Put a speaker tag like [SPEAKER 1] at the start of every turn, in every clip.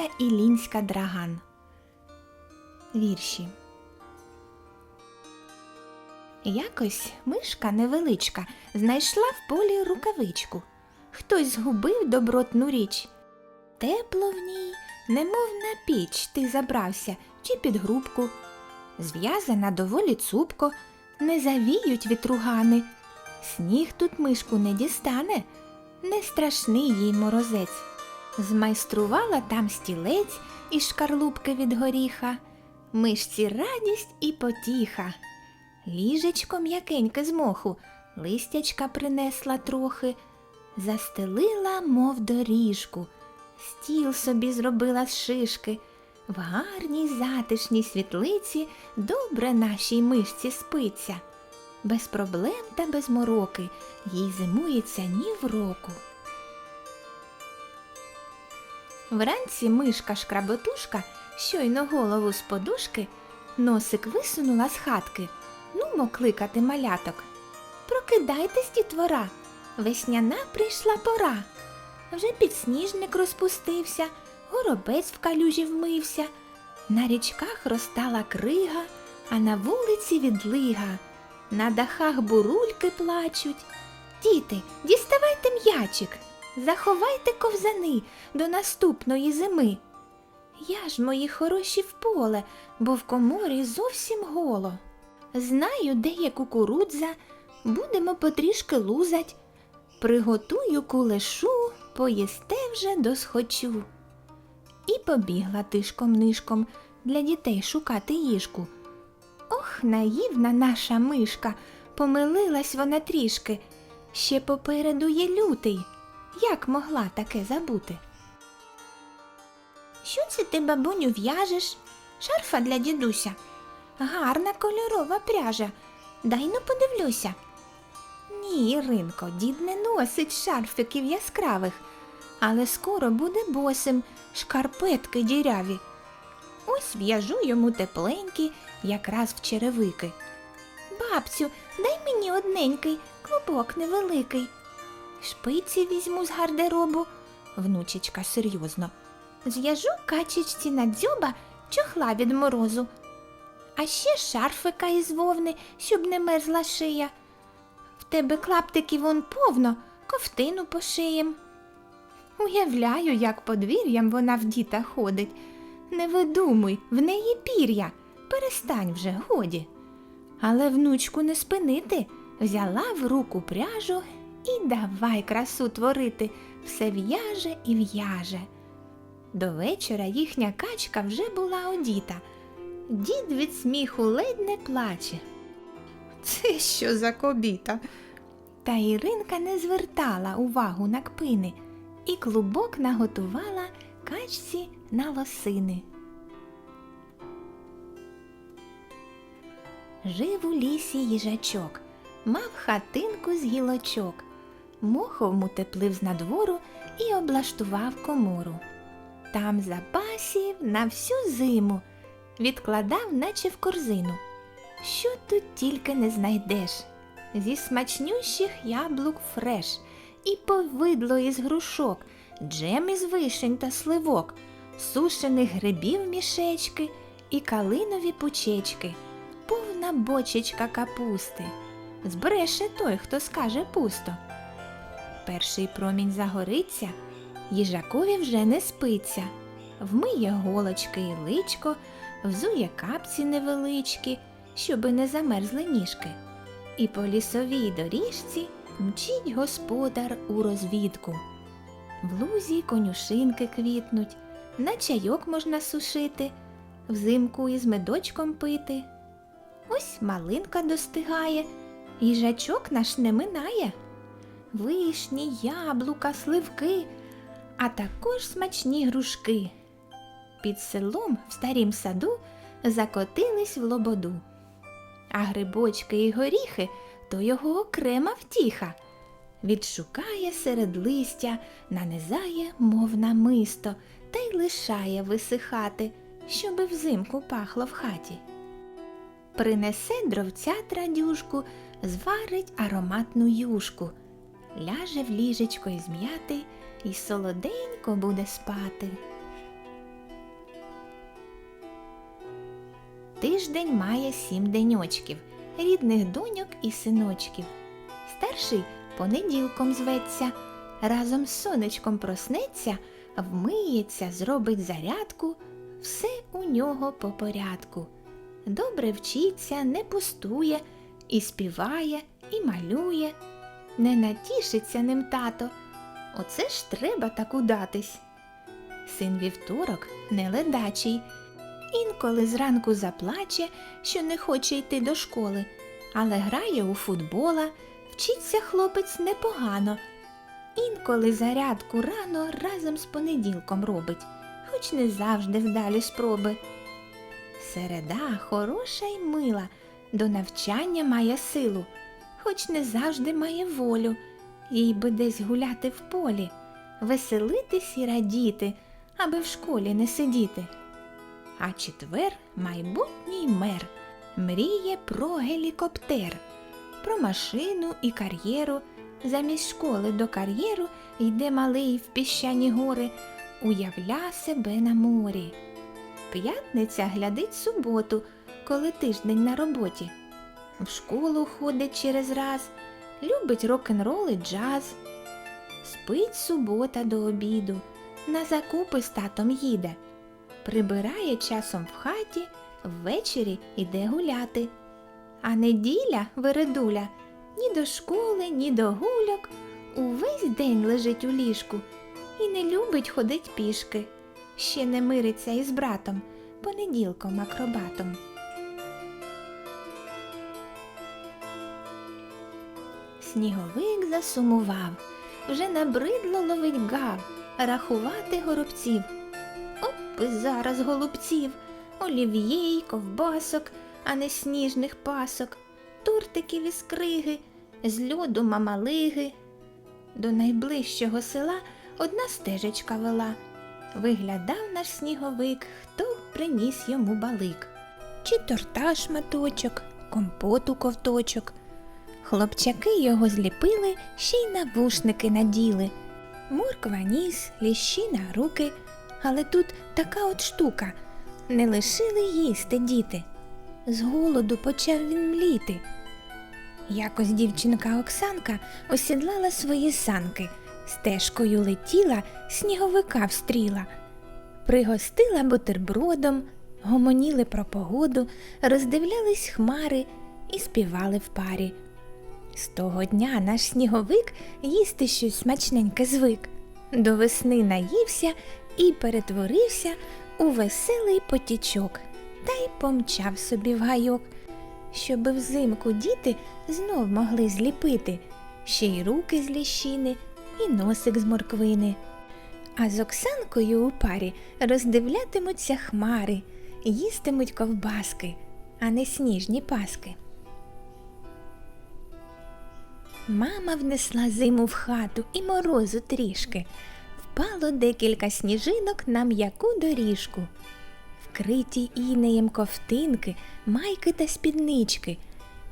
[SPEAKER 1] Марія Ілінська Драган. Вірші. Якось мишка невеличка знайшла в полі рукавичку. Хтось згубив добротну річ. Тепло в ній, немов на піч ти забрався чи під грубку. Зв'язана доволі цупко, не завіють вітругани. Сніг тут мишку не дістане, не страшний їй морозець. Змайструвала там стілець із шкарлупки від горіха, мишці радість і потіха. Ліжечко м'якеньке з моху, листячка принесла трохи, застелила, мов доріжку, стіл собі зробила з шишки. В гарній затишній світлиці добре нашій мишці спиться. Без проблем та без мороки їй зимується ні в року. Вранці мишка шкработушка щойно голову з подушки, носик висунула з хатки. Нумо кликати маляток. Прокидайтесь, дітвора, весняна прийшла пора. Вже підсніжник розпустився, горобець в калюжі вмився, на річках розтала крига, а на вулиці відлига, на дахах бурульки плачуть. Діти, діставайте м'ячик, заховайте ковзани до наступної зими. Я ж, мої хороші, в поле, бо в коморі зовсім голо. Знаю, де є кукурудза, будемо потрішки лузать. Приготую кулешу, поїсте вже досхочу. І побігла тишком нишком для дітей шукати їжку. Ох, наївна наша мишка, помилилась вона трішки. Ще попереду є лютий. Як могла таке забути? Що це ти, бабуню, в'яжеш? Шарфа для дідуся. Гарна кольорова пряжа. Дай ну подивлюся. Ні, Іринко, дід не носить шарфиків яскравих, але скоро буде босим шкарпетки діряві. Ось в'яжу йому тепленькі, якраз в черевики. Бабцю, дай мені одненький, клубок невеликий. Шпиці візьму з гардеробу, внучечка серйозно. Зв'яжу качечці на дзьоба чохла від морозу. А ще шарфика із вовни, щоб не мерзла шия. В тебе клаптиків вон повно, ковтину пошиєм. Уявляю, як подвір'ям вона в діта ходить. Не видумуй, в неї пір'я. Перестань вже, годі. Але внучку не спинити, взяла в руку пряжу і давай красу творити, все в'яже і в'яже. До вечора їхня качка вже була одіта. Дід від сміху ледь не плаче. Це що за кобіта? Та Іринка не звертала увагу на кпини і клубок наготувала качці на лосини. Жив у лісі їжачок, мав хатинку з гілочок, мохом утеплив з надвору і облаштував комору. Там запасів на всю зиму відкладав, наче в корзину. Що тут тільки не знайдеш? Зі смачнющих яблук фреш, і повидло із грушок, джем із вишень та сливок, сушених грибів мішечки і калинові пучечки, повна бочечка капусти. Збреше той, хто скаже пусто. Перший промінь загориться, їжакові вже не спиться, вмиє голочки і личко, взує капці невеличкі, щоби не замерзли ніжки. І по лісовій доріжці мчить господар у розвідку. В лузі конюшинки квітнуть, на чайок можна сушити, взимку із медочком пити. Ось малинка достигає, їжачок наш не минає. Вишні, яблука, сливки, а також смачні грушки. Під селом в старім саду закотились в лободу. А грибочки і горіхи то його окрема втіха. Відшукає серед листя, нанизає, мов намисто, та й лишає висихати, щоби взимку пахло в хаті. Принесе дровця традюшку, зварить ароматну юшку, ляже в ліжечко із м'яти і солоденько буде спати. Тиждень має сім деньочків, рідних доньок і синочків. Старший понеділком зветься, разом з сонечком проснеться, вмиється, зробить зарядку, все у нього по порядку. Добре вчиться, не пустує, і співає, і малює, не натішиться ним тато. Оце ж треба так удатись. Син вівторок не ледачий. Інколи зранку заплаче, що не хоче йти до школи, але грає у футбола, вчиться хлопець непогано. Інколи зарядку рано разом з понеділком робить, хоч не завжди вдалі спроби. Середа хороша й мила, до навчання має силу, хоч не завжди має волю, їй би десь гуляти в полі, веселитись і радіти, аби в школі не сидіти. А четвер майбутній мер мріє про гелікоптер, про машину і кар'єру. Замість школи до кар'єру йде малий в піщані гори, уявля себе на морі. П'ятниця глядить суботу, коли тиждень на роботі. В школу ходить через раз, любить рок-н-рол і джаз. Спить субота до обіду, на закупи з татом їде. Прибирає часом в хаті, ввечері йде гуляти. А неділя, вередуля, ні до школи, ні до гульок, увесь день лежить у ліжку і не любить ходить пішки. Ще не мириться із братом, понеділком акробатом. Сніговик засумував, вже набридло ловить гав, рахувати горобців. Оп, зараз голубців, олів'є й ковбасок, а не сніжних пасок, тортиків із криги, з льоду мамалиги. До найближчого села одна стежечка вела. Виглядав наш сніговик, хто приніс йому балик. Чи торта шматочок, компоту ковточок. Хлопчаки його зліпили, ще й навушники наділи. Морква ніс, ліщі на руки, але тут така от штука. Не лишили їсти діти. З голоду почав він мліти. Якось дівчинка Оксанка осідлала свої санки, стежкою летіла, сніговика встріла, пригостила бутербродом, гомоніли про погоду, роздивлялись хмари і співали в парі. З того дня наш сніговик їсти щось смачненьке звик. До весни наївся і перетворився у веселий потічок та й помчав собі в гайок, щоби взимку діти знов могли зліпити ще й руки з ліщини, і носик з морквини. А з Оксанкою у парі роздивлятимуться хмари, їстимуть ковбаски, а не сніжні паски. Мама внесла зиму в хату і морозу трішки. Впало декілька сніжинок на м'яку доріжку. Вкриті інеєм ковтинки, майки та спіднички,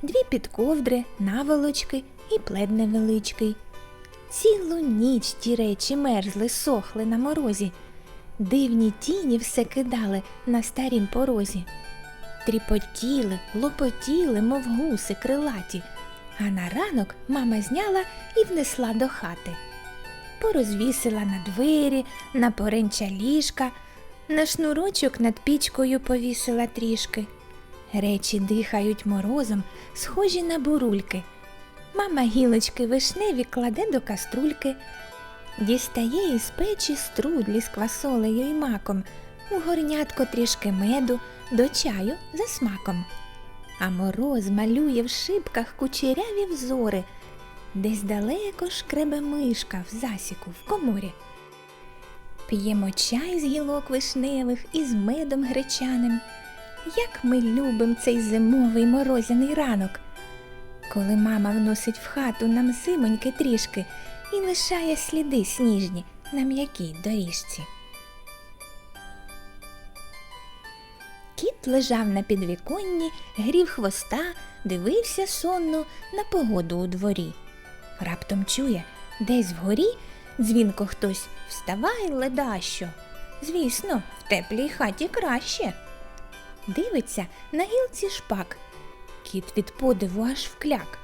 [SPEAKER 1] дві підковдри, наволочки і плед невеличкий. Цілу ніч ті речі мерзли, сохли на морозі. Дивні тіні все кидали на старім порозі. Тріпотіли, лопотіли, мов гуси крилаті, а на ранок мама зняла і внесла до хати. Порозвісила на двері, на поренча ліжка, на шнурочок над пічкою повісила трішки. Речі дихають морозом, схожі на бурульки. Мама гілочки вишневі кладе до каструльки, дістає із печі струдлі з квасолею і маком, у горнятко трішки меду, до чаю за смаком. А мороз малює в шибках кучеряві взори, десь далеко шкребе мишка в засіку в коморі. П'ємо чай з гілок вишневих із медом гречаним. Як ми любим цей зимовий морозяний ранок, коли мама вносить в хату нам зимоньки трішки і лишає сліди сніжні на м'якій доріжці. Лежав на підвіконні, грів хвоста, дивився сонно на погоду у дворі. Раптом чує, десь вгорі дзвінко хтось вставай, ледащо. Звісно, в теплій хаті краще. Дивиться на гілці шпак. Кіт від подиву аж вкляк.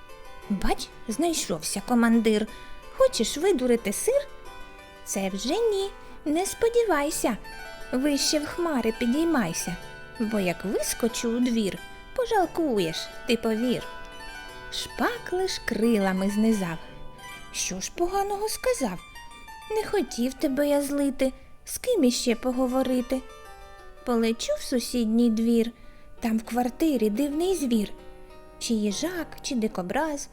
[SPEAKER 1] Бач, знайшовся командир. Хочеш видурити сир? Це вже ні, не сподівайся. Вище в хмари підіймайся, бо як вискочу у двір, пожалкуєш, ти повір. Шпак лиш крилами знизав. Що ж поганого сказав? Не хотів тебе я злити, з ким іще поговорити. Полечу в сусідній двір, там в квартирі дивний звір. Чи їжак, чи дикобраз,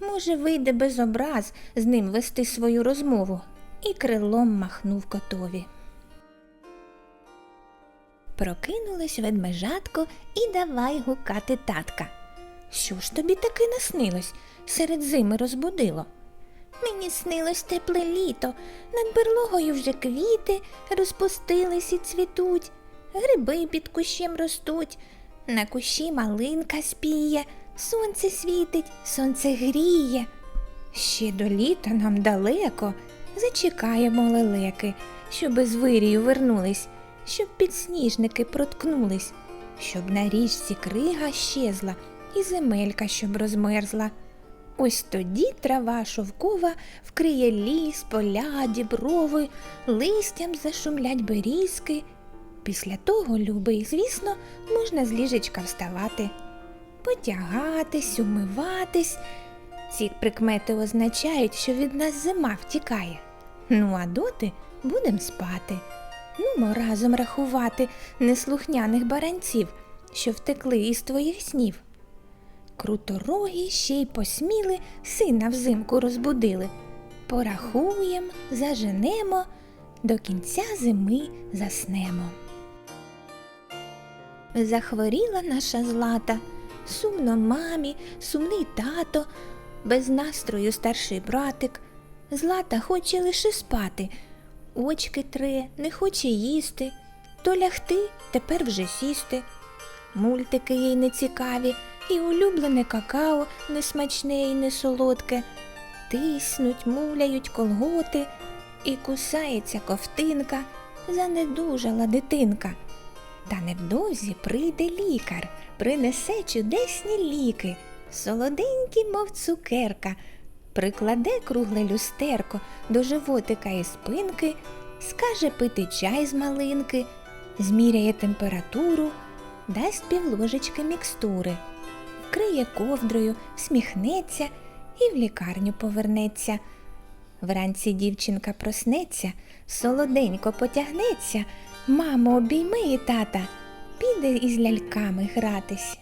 [SPEAKER 1] може, вийде без образ з ним вести свою розмову, і крилом махнув котові. Прокинулось ведмежатко і давай гукати татка. Що ж тобі таки наснилось? Серед зими розбудило. Мені снилось тепле літо, над берлогою вже квіти розпустились і цвітуть, гриби під кущем ростуть, на кущі малинка спіє, сонце світить, сонце гріє. Ще до літа нам далеко, зачекаємо лелеки, щоби з вирію вернулись, щоб підсніжники проткнулись, щоб на річці крига щезла і земелька щоб розмерзла. Ось тоді трава шовкова вкриє ліс, поля, діброви, листям зашумлять берізки. Після того, любий, звісно, можна з ліжечка вставати, потягатись, умиватись. Ці прикмети означають, що від нас зима втікає. Ну, а доти будем спати. Нумо разом рахувати неслухняних баранців, що втекли із твоїх снів. Круторогі ще й посміли, сина взимку розбудили. Порахуєм, заженемо, до кінця зими заснемо. Захворіла наша злата, сумно мамі, сумний тато, без настрою старший братик. Злата хоче лише спати, очки тре, не хоче їсти, то лягти, тепер вже сісти. Мультики їй не цікаві, і улюблене какао несмачне і не солодке. Тиснуть, муляють колготи, і кусається ковтинка, занедужала дитинка. Та невдовзі прийде лікар, принесе чудесні ліки, солоденькі, мов цукерка, прикладе кругле люстерко до животика і спинки, скаже пити чай з малинки, зміряє температуру, дасть півложечки мікстури, вкриє ковдрою, сміхнеться і в лікарню повернеться. Вранці дівчинка проснеться, солоденько потягнеться, мамо обійми і тата, піде із ляльками гратись.